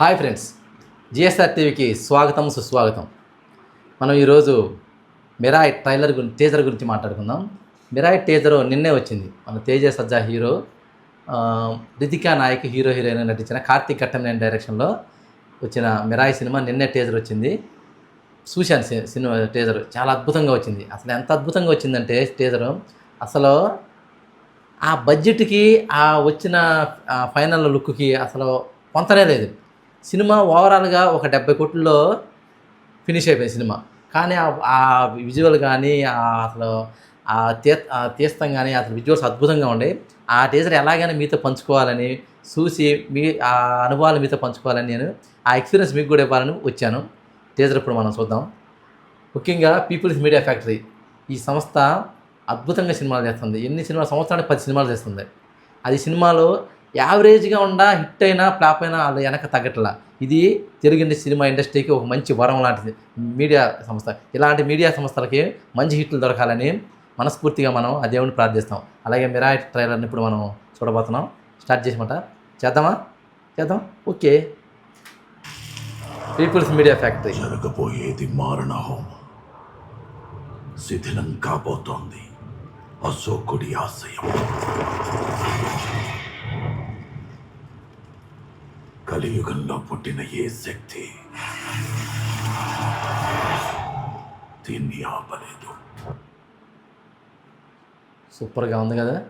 Hi friends GSR టీవీకి స్వాగతం సుస్వాగతం. మనం ఈరోజు మిరాయ్ ట్రైలర్ గురించి టీజర్ గురించి మాట్లాడుకుందాం. మిరాయ్ టీజర్ నిన్నే వచ్చింది. మన Teja Sajja hero Ritika Nayak hero heroine నటించిన కార్తీక్ కట్టమనేని డైరెక్షన్లో వచ్చిన మిరాయ్ సినిమా నిన్నే టీజర్ వచ్చింది. చూశాను సినిమా టీజర్ చాలా అద్భుతంగా వచ్చింది. అసలు ఎంత అద్భుతంగా వచ్చిందంటే టేజర్ అసలు ఆ బడ్జెట్కి ఆ వచ్చిన ఫైనల్ లుక్కి అసలు పొంతనే లేదు. సినిమా ఓవరాల్గా ఒక డెబ్బై కోట్లలో ఫినిష్ అయిపోయింది సినిమా. కానీ ఆ- విజువల్ కానీ అసలు ఆ తీ ఆ తీస్తం కానీ అసలు విజువల్స్ అద్భుతంగా ఉండే. ఆ టీజర్ ఎలాగైనా మీతో పంచుకోవాలని చూసి మీ ఆ అనుభవాలు మీతో పంచుకోవాలని నేను ఆ ఎక్స్పీరియన్స్ మీకు కూడా ఇవ్వాలని వచ్చాను. టీజర్ ఇప్పుడు మనం చూద్దాం. ముఖ్యంగా పీపుల్స్ మీడియా ఫ్యాక్టరీ. ఈ సంస్థ అద్భుతంగా సినిమాలు చేస్తుంది. ఎన్ని సినిమాలు సంవత్సరానికి పది సినిమాలు చేస్తుంది. అది సినిమాలో యావరేజ్గా ఉండా హిట్ అయినా ఫ్లాప్ అయినా వాళ్ళు వెనక తగ్గట్లా. ఇది తెలుగు సినిమా ఇండస్ట్రీకి ఒక మంచి వరం లాంటిది. మీడియా సంస్థ ఇలాంటి మీడియా సంస్థలకి మంచి హిట్లు దొరకాలని మనస్ఫూర్తిగా మనం ఆ దేవుని ప్రార్థిస్తాం. అలాగే మిరాయి ట్రైలర్ని ఇప్పుడు మనం చూడబోతున్నాం. స్టార్ట్ చేసమాట చేద్దామా? చేద్దాం? ఓకే. People's media factory. జరగబోయేది మారణ హోమం. శిథిలం కాబోతోంది. అశోకుడి ఆశయం. కలియుగంలో పుట్టిన ఏ శక్తి? దీన్ని ఆపలేదు. సూపర్గా ఉంది కదా?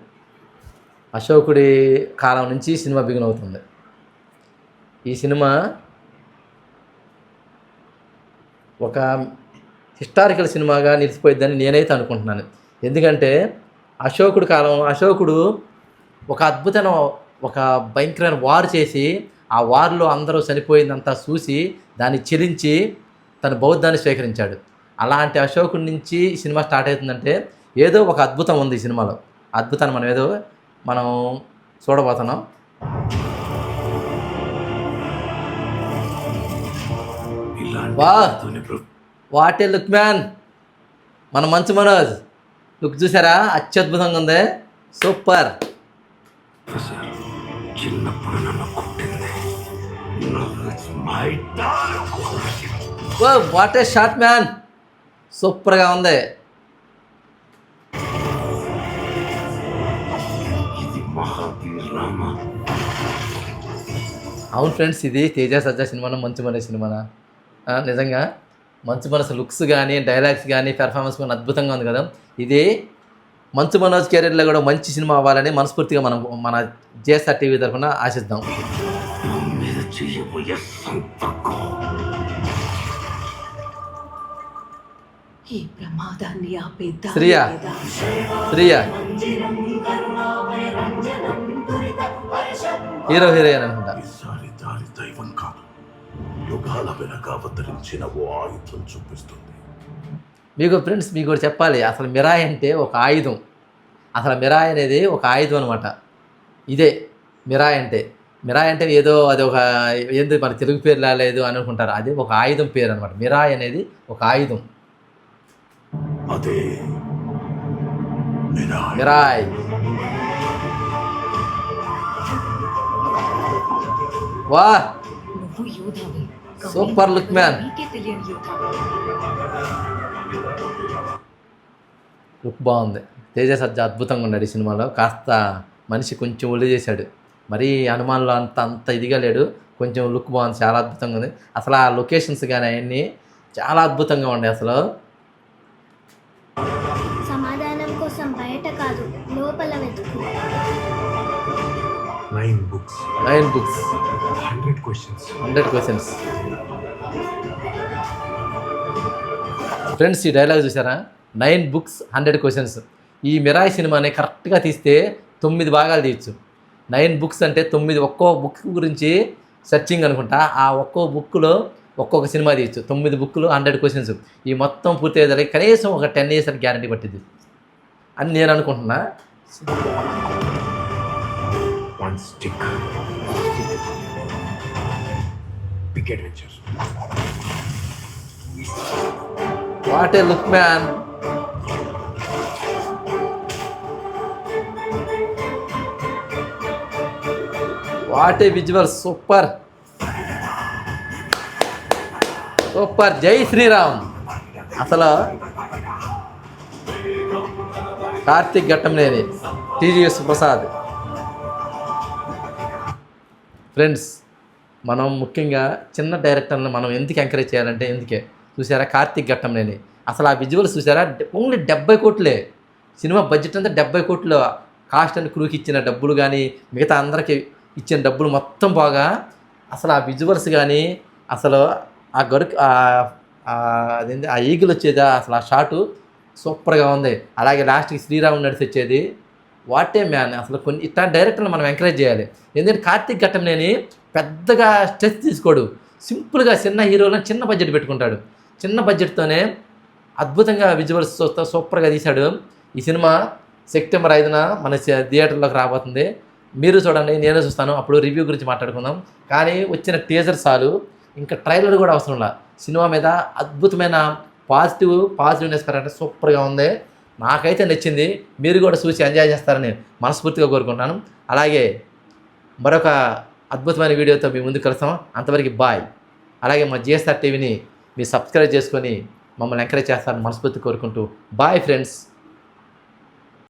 అశోకుడి కాలం నుంచి సినిమా బిగిన్ అవుతుంది. ఈ సినిమా ఒక హిస్టారికల్ సినిమాగా నిలిచిపోయిద్దని నేనైతే అనుకుంటున్నాను. ఎందుకంటే అశోకుడు కాలం అశోకుడు ఒక అద్భుతమైన ఒక భయంకరమైన వార్ చేసి ఆ వార్లో అందరూ చనిపోయిందంతా చూసి దాన్ని చెలించి తన బౌద్ధాన్ని స్వీకరించాడు. అలాంటి అశోకుడి నుంచి సినిమా స్టార్ట్ అవుతుందంటే ఏదో ఒక అద్భుతం ఉంది ఈ సినిమాలో. అద్భుతాన్ని మనం ఏదో మనం చూడబోతున్నాం. What a look man! మన మంచు మనోజ్! లుక్ చూసారా? అత్యద్భుతంగా ఉంది. సూపర్! చిన్నప్పుడు నన్ను ఓ వాటే షార్ట్ మ్యాన్ సూపర్గా ఉంది. అవును ఫ్రెండ్స్ ఇది తేజ సజ్జా సినిమానా మంచు మనోజ్ సినిమానా? నిజంగా? మంచు మనసు లుక్స్ కానీ డైలాగ్స్ కానీ పెర్ఫార్మెన్స్ కానీ అద్భుతంగా ఉంది కదా? ఇది మంచు మనోజ్ కెరీర్లో కూడా మంచి సినిమా అవ్వాలని మనస్ఫూర్తిగా మనం మన జేఎస్ఆర్ టీవీ తరఫున ఆశిద్దాం. సంతకం. ఈ ప్రమాదాన్ని శ్రియా. శ్రీయా. హీరో హీరోయిన్ అనుకుంటా. ఈసారి దారి దైవం కాదు. యుగాల వెనక అవతరించిన ఓ ఆయుధం చూపిస్తుంది. మీకు ఫ్రెండ్స్ మీకు కూడా చెప్పాలి. అసలు మిరాయి అంటే ఒక ఆయుధం. అసలు మిరాయి అనేది ఒక ఆయుధం అనమాట ఇదే మిరాయి అంటే. మిరాయి అంటే ఏదో అది ఒక ఏంది మన తెలుగు పేరు లేదు అని అనుకుంటారు. అది ఒక ఆయుధం పేరు అనమాట మిరాయి అనేది ఒక ఆయుధం. అదే. మిరాయ్. వా! Super look man. లుక్ బాగుంది. తేజ సజ్జ అద్భుతంగా ఉన్నాడు ఈ సినిమాలో. కాస్త మనిషి కొంచెం ఒళ్ళు చేశాడు. మరీ హనుమాన్లో అంత అంత ఇదిగా లేడు. కొంచెం లుక్ బాగుంది చాలా అద్భుతంగా ఉంది. అసలు ఆ లొకేషన్స్ కానీ అవన్నీ చాలా అద్భుతంగా ఉండే అసలు. సమాధానం కోసం బయట కాదు లోపల వెతుకు. Nine books, nine books hundred questions. Hundred questions friends ఈ డైలాగ్ చూసారా? నైన్ బుక్స్ హండ్రెడ్ క్వశ్చన్స్ ఈ మిరాయి సినిమాని కరెక్ట్గా తీస్తే తొమ్మిది భాగాలు తీయచ్చు. నైన్ బుక్స్ అంటే తొమ్మిది ఒక్కో బుక్ గురించి సెర్చింగ్ అనుకుంటా. ఆ ఒక్కో బుక్లో ఒక్కొక్క సినిమా తీయచ్చు. తొమ్మిది బుక్లు హండ్రెడ్ క్వశ్చన్స్. ఈ మొత్తం పూర్తి అయ్యేదానికి కనీసం ఒక టెన్ ఇయర్స్ అని గ్యారంటీ పట్టింది అని నేను అనుకుంటున్నా. What a look man what a visual super. Super. Jai Shriram. అసలు కార్తీక్ ఘట్టంనేని టీజీఎస్ ప్రసాద్ ఫ్రెండ్స్ మనం ముఖ్యంగా చిన్న డైరెక్టర్ని మనం ఎందుకు ఎంకరేజ్ చేయాలంటే ఎందుకే? చూసారా కార్తీక్ ఘట్టంనేని అసలు ఆ విజువల్స్ చూసారా? ఓన్లీ డెబ్బై కోట్లే. సినిమా బడ్జెట్ అంతా డెబ్బై కోట్లు కాస్ట్ అండ్ క్రూకి ఇచ్చిన డబ్బులు కానీ మిగతా అందరికి ఇచ్చిన డబ్బులు మొత్తం పోగా అసలు ఆ విజువల్స్ కానీ అసలు ఆ గరుకు ఆ- అదేంటి ఆ ఈగిల్ వచ్చేది అసలు ఆ షాటు సూపర్గా ఉంది. అలాగే లాస్ట్కి శ్రీరాముడు నడిచి వచ్చేది. వాటే మ్యాన్ అసలు కొన్ని ఇట్లాంటి డైరెక్టర్లు మనం ఎంకరేజ్ చేయాలి. ఎందుకంటే కార్తీక్ ఘట్టంనేని పెద్దగా స్ట్రెస్ తీసుకోడు. సింపుల్గా చిన్న హీరోలను చిన్న బడ్జెట్ పెట్టుకుంటాడు. చిన్న బడ్జెట్తోనే అద్భుతంగా విజువల్స్ చూస్తా సూపర్గా తీశాడు. ఈ సినిమా సెప్టెంబర్ ఐదున మన థియేటర్లోకి రాబోతుంది. మీరు చూడండి నేను చూస్తాను. అప్పుడు రివ్యూ గురించి మాట్లాడుకుందాం. కానీ వచ్చిన టీజర్ చాలు. ఇంకా ట్రైలర్ కూడా అవసరం లేదు సినిమా మీద అద్భుతమైన పాజిటివ్ పాజిటివ్నెస్ కరెక్ట్ సూపర్గా ఉంది. నాకైతే నచ్చింది. మీరు కూడా చూసి ఎంజాయ్ చేస్తారని మనస్ఫూర్తిగా కోరుకుంటున్నాను. అలాగే మరొక అద్భుతమైన వీడియోతో మీ ముందుకు కలుస్తాం. అంతవరకు బాయ్ అలాగే మా జిఎస్ఆర్ టీవీని మీరు సబ్స్క్రైబ్ చేసుకొని మమ్మల్ని ఎంకరేజ్ చేస్తారని మనస్ఫూర్తి కోరుకుంటూ బాయ్ ఫ్రెండ్స్